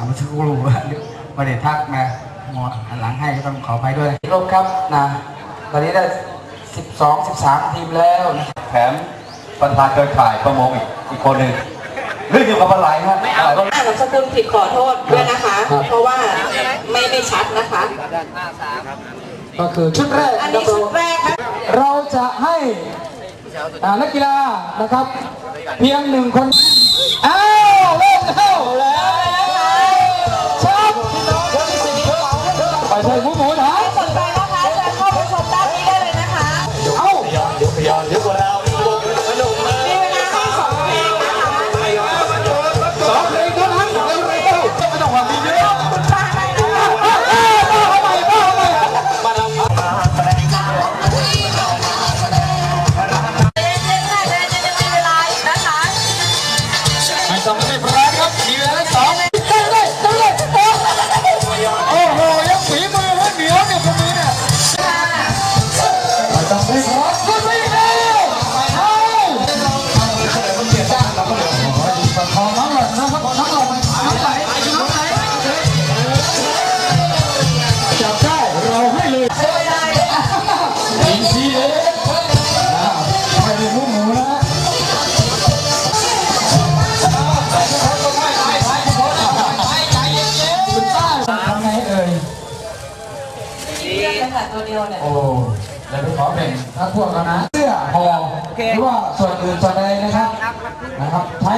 อ่าไม่ใช่กูรู้ว่าไม่ได้ทักนะหมอหันหลังให้ก็ต้องขอไปด้วยรบครับนะตอนนี้ได้ 12 13 ทีมแล้วนะแถมประธานเครือข่ายประมงอีกอีกคนหนึ่งเรื่องเกี่ยวกับปลาไหลฮะไม่เอาอ่านนามสกุลผิดขอโทษด้วยนะคะ เพราะว่าไม่ไม่ชัดนะคะ ก็คือชุดแรกอันนี้ชุดแรกค่ะเราจะให้อ่านักกีฬานะครับ เพียงหนึ่งคน อินซีเองไม่ได้ลูกหมูนะคุณป้าทำไงเอ่ยเป็นค่ะตัวเดียวเนี่ยโอ้เดี๋ยวไปขอแบ่งถ้าพวกกันนะเสื้อห่อหรือว่าส่วนอื่นส่วนใดนะครับนะครับใช้